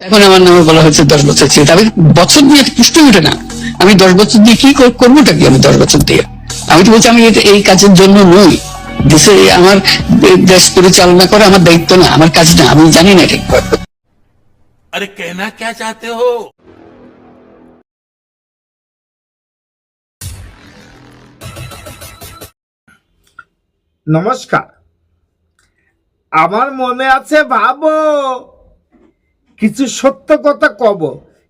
এখন আমার নামে বলা হয়েছে দশ বছর ছেলে তবে বছর দিয়ে পুষ্ট উঠে না। আমি দশ বছর দিয়ে কি করবোটা কি আমি দশ বছর দিয়ে? আমি তো বলছি আমি এই কাজের জন্য নই। দেশে আমার দেশ পরিচালনা করে আমার দায়িত্ব না আমার কাজ না। আমি জানি না ঠিক আরে কেনা কে চাতে হো? নমস্কার। আমার মনে আছে ভাবো। কিছু সত্য কথা কব।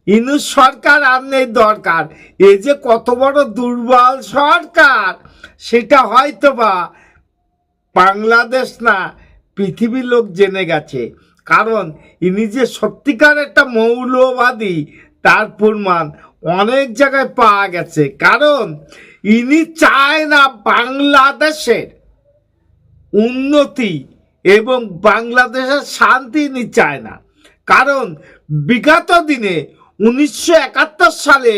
ইনুস সরকার আর নেই দরকার। এই যে কত বড় দুর্বল সরকার, সেটা হয়তো বা বাংলাদেশ না, পৃথিবীর লোক জেনে গেছে। কারণ ইনি যে সত্যিকার একটা মৌলবাদী, তার প্রমাণ অনেক জায়গায় পাওয়া গেছে। কারণ ইনি চায় না বাংলাদেশের উন্নতি এবং বাংলাদেশের শান্তি ইনি চায় না। কারণ বিগত দিনে উনিশশো সালে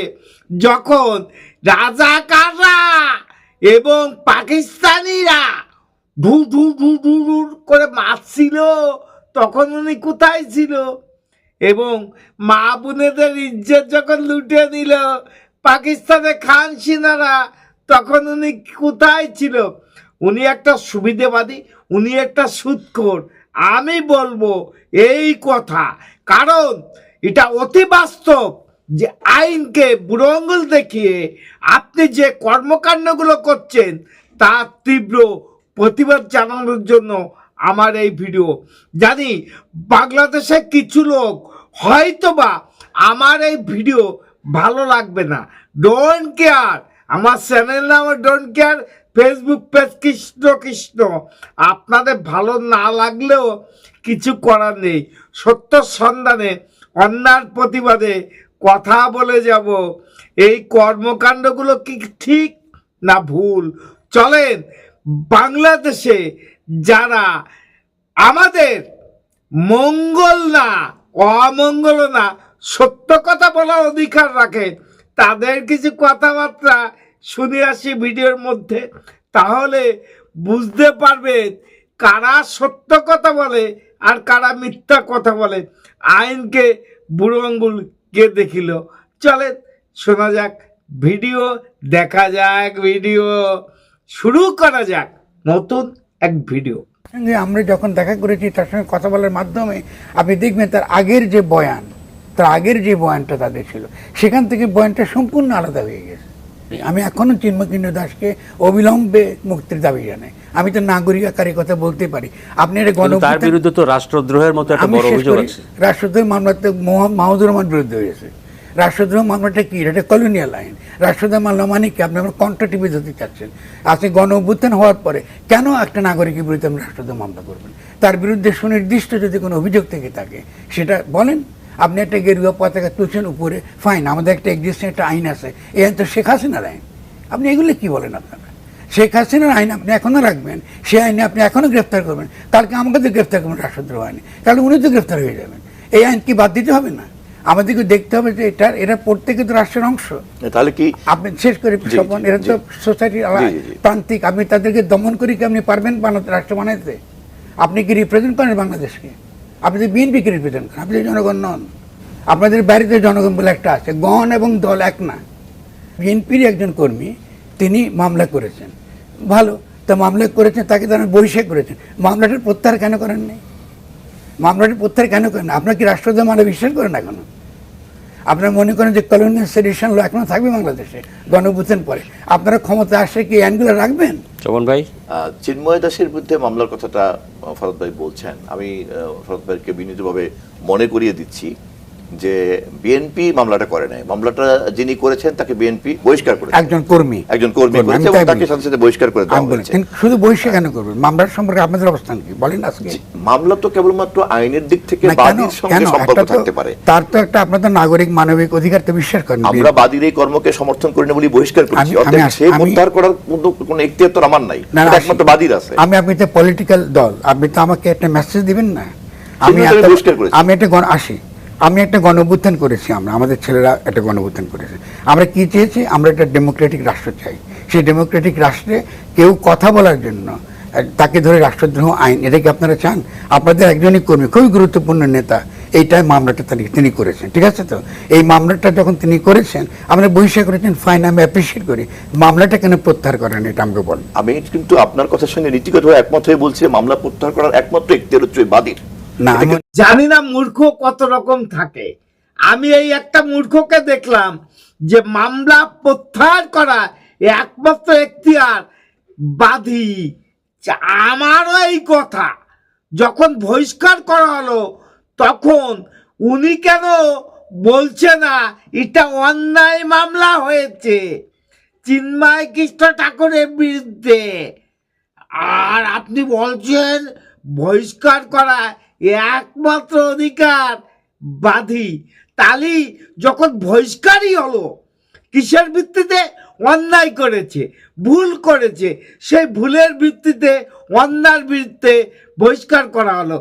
যখন রাজাকাররা এবং পাকিস্তানিরা ধু ধু ধু ধু ধু করে মারছিল, তখন উনি কোথায় ছিল? এবং মা বোনেদের ইজ্জত যখন লুটে নিল পাকিস্তানের খান সিনারা, তখন উনি কোথায় ছিল? উনি একটা সুবিধেবাদী, উনি একটা সুৎখোর। আমি বলব এই কথা। কারণ এটা অতি বাস্তব যে আইনকে বুড়ো আঙুল দেখিয়ে আপনি যে কর্মকাণ্ডগুলো করছেন, তার তীব্র প্রতিবাদ জানানোর জন্য আমার এই ভিডিও। জানি বাংলাদেশের কিছু লোক হয়তোবা আমার এই ভিডিও ভালো লাগবে না। ডোন্ট কেয়ার আমার চ্যানেল নাম don't care Facebook page Krishna Krishna. আপনাদের ভালো না লাগলেও কিছু করার নেই। সত্য সন্ধানে, অন্যার প্রতিবাদে কথা বলে যাব। এই কর্মকাণ্ডগুলো কি ঠিক না ভুল? চলেন, বাংলাদেশে যারা আমাদের মঙ্গল না, অমঙ্গল না, সত্য কথা বলার অধিকার রাখে, তাদের কিছু কথাবার্তা শুনে আসি ভিডিওর মধ্যে, তাহলে বুঝতে পারবেন কারা সত্য কথা বলে আর কারা মিথ্যা কথা বলে। আইনকে বুড়ো আঙ্গুল কে দেখিল? চলে, শোনা যাক, ভিডিও দেখা যাক, ভিডিও। শুরু করা যাক, নতুন এক ভিডিও। আমরা যখন দেখা করেছি, তার সঙ্গে কথা বলার মাধ্যমে আপনি দেখবেন তার আগের যে বয়ান, তার আগের যে বয়ানটা তাদের ছিল, সেখান থেকে বয়ানটা সম্পূর্ণ আলাদা হয়ে গেছে। আমি এখনও চিন্মকিন্ন দাসকে অবিলম্বে মুক্তির দাবি জানাই। আমি তো নাগরিক আকারে কথা বলতে পারি। আপনি এটা গণ তার বিরুদ্ধে তো রাষ্ট্রদ্রোহের মতো একটা বড় অভিযোগ আছে। রাষ্ট্রদ্রোহ মামলাতে মোহাম্মদ মাহমুদুর রহমান বিরুদ্ধে হয়েছে। রাষ্ট্রদ্রোহ মামলাটা কি? এটা কলোনিয়াল আইন। রাষ্ট্রদ্রোহ মামলা মানে কি? আপনি আমার কন্ট্রাটিভি ধরতে চাচ্ছেন। আজকে গণ অভ্যুত্থান হওয়ার পরে কেন একটা নাগরিকের বিরুদ্ধে আপনি রাষ্ট্রদ্রোহ মামলা করবেন? তার বিরুদ্ধে সুনির্দিষ্ট যদি কোনো অভিযোগ থেকে থাকে সেটা বলেন। আপনি একটা গেরুয়া পতাকা তুলছেন উপরে ফাইন আমাদের একটা এক্সিস্টিং একটা আইন আছে। এই আইন তো শেখ হাসিনার আইন। আপনি এগুলো কি বলেন আপনারা? শেখ হাসিনার আইন আপনি এখনও রাখবেন সেই আইনে আপনি এখনও গ্রেফতার করবেন। কালকে আমাকে তো গ্রেফতার করবেন রাষ্ট্রদ্রোহ আইনে। তাহলে উনি তো গ্রেফতার হয়ে যাবেন। এই আইন কি বাদ দিতে হবে না? আমাদেরকে দেখতে হবে যে এটা এরা প্রত্যেকে তো রাষ্ট্রের অংশ। তাহলে কি আপনি শেষ করে জি, স্বপন এরা তো। সোসাইটির। প্রান্তিক আপনি তাদেরকে দমন করি কি আপনি পারবেন রাষ্ট্র বানাতে আপনি কি রিপ্রেজেন্ট করেন বাংলাদেশকে? আপনি তো বিএনপিকে রিপ্রেজেন্ট করেন আপনি জনগণ নন, আপনাদের বাড়িতে জনগণ বলে একটা আছে, গণ এবং দল এক না। বিএনপির একজন কর্মী, তিনি মামলা করেছেন। ভালো, তা মামলা করেছেন, তাকে তারা বহিষ্কার করেছেন। মামলাটির প্রত্যাহার কেন করেন নাই মামলাটির প্রত্যাহার কেন করেন? আপনার কি রাষ্ট্রদ্রোহ মানে বিশ্বাস করেন এখনও? আপনারা মনে করেন যে কলোনিয়াল সেডিশন ল এখনও থাকবে বাংলাদেশে? গণভূতেন পরে। আপনারা ক্ষমতা আসে কি আইনগুলো রাখবেন? চমন ভাই? আহ, চিন্ময় দাসের বিরুদ্ধে মামলার কথাটা ফরদ ভাই বলছেন। আমি আহ, ফরদ ভাইকে বিনীতভাবে মনে করিয়ে দিচ্ছি। যে বিএনপি মামলাটা করে নাই। মামলাটা যিনি করেছেন তাকে বিএনপি বহিষ্কার করেছে একজন কর্মী। একজন কর্মী করেছে এবং তাকে। সাথে সাথে বহিষ্কার করে দেওয়া হয়েছে। শুধু বহিষ্কার কেন করবেন মামলার সম্পর্কে আপনাদের অবস্থান কি? বলেন আজকে। মামলা তো কেবলমাত্র আইনের দিক থেকে বাদীর সঙ্গে সম্পর্ক থাকতে পারে। তার তো একটা আপনাদের নাগরিক মানবিক অধিকার তো বিশ্বাস করেন আমরা বাদীর এই কর্মকে সমর্থন করি না বলে বহিষ্কার করেছি। অর্থাৎ সে প্রত্যাহার করার কোনো এখতিয়ার তো আমার নাই। এটা একমাত্র বাদীর আছে। আমি আপনি তো পলিটিক্যাল দল। আপনি তো আমাকে একটা মেসেজ দিবেন না? আমি আমি একটা- বহিষ্কার করেছি। আমি একটা গণ আসি। আমি একটা গণঅভ্যুত্থান করেছি আমরা, আমাদের ছেলেরা একটা গণঅভ্যুত্থান করেছে। আমরা কি চেয়েছি? আমরা একটা ডেমোক্রেটিক রাষ্ট্র চাই। সেই ডেমোক্রেটিক রাষ্ট্রে কেউ কথা বলার জন্য, তাকে ধরে রাষ্ট্রদ্রোহ আইন, এটা কি আপনারা চান? আপনাদের একজনই কর্মী, খুবই গুরুত্বপূর্ণ নেতা এইটাই মামলাটা তিনি তিনি করেছেন, ঠিক আছে তো? এই মামলাটা যখন তিনি করেছেন, আমরা বহিষ্কার করেছেন ফাইন, আমি অ্যাপ্রিসিয়েট করি। মামলাটা কেন প্রত্যাহার করেন এটা আমাকে বলেন। আমি কিন্তু আপনার কথার সঙ্গে নীতিগতভাবে একমত হয়ে বলছি, মামলা প্রত্যাহার করার একমাত্র এখতিয়ার হচ্ছে বাদীর না জানি না মূর্খ কত রকম থাকে। আমি এই একটা মূর্খকে দেখলাম যে মামলা প্রত্যাহার করা একমাত্র এখতিয়ার যা আমারও এই কথা। যখন বহিষ্কার করা হলো তখন উনি কেন বলছে না এটা অন্যায় মামলা হয়েছে। চিন্ময় কৃষ্ণ ঠাকুরের বিরুদ্ধে। আর আপনি বলছেন বহিষ্কার করা একমাত্র অধিকার বাধি। তালি যখন বহিষ্কারই হলো, কিসের ভিত্তিতে? অন্যায় করেছে, ভুল করেছে। সেই ভুলের ভিত্তিতে অন্যার বিরুদ্ধে বহিষ্কার করা হলো।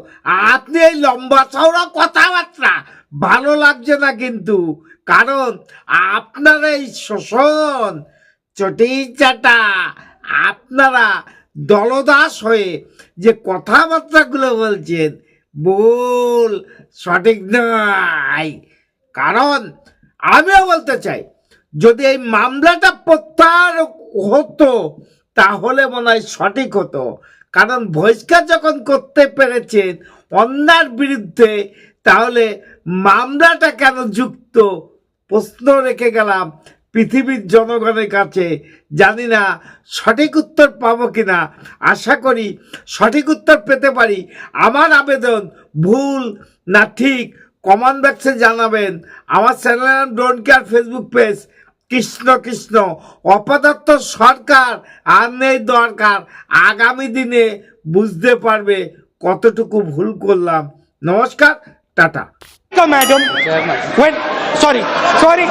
আপনি এই লম্বা চওড়া কথাবার্তা ভালো লাগছে না কিন্তু? কারণ আপনার এই শোষণ চটি চাটা, আপনারা দলদাস হয়ে যে কথাবার্তাগুলো বলছেন ভুল, সঠিক নয়। কারণ আমিও বলতে চাই, যদি এই মামলাটা প্রত্যাহার হতো, তাহলে মনে হয় সঠিক হতো। কারণ বহিষ্কার যখন করতে পেরেছেন অন্যার বিরুদ্ধে, তাহলে মামলাটা কেন যুক্ত? প্রশ্ন রেখে গেলাম। পৃথিবীর জনগণের কাছে জানি না সঠিক উত্তর পাবো কিনা। আশা করি সঠিক উত্তর পেতে পারি। আমার আবেদন ভুল না ঠিক কমেন্ট বক্সে জানাবেন। আমার channel don't care Facebook page Krishna Krishna. অপদার্থ সরকার আর নেই দরকার। আগামী দিনে বুঝতে পারবে কতটুকু ভুল করলাম। নমস্কার টাটা. When, sorry sorry.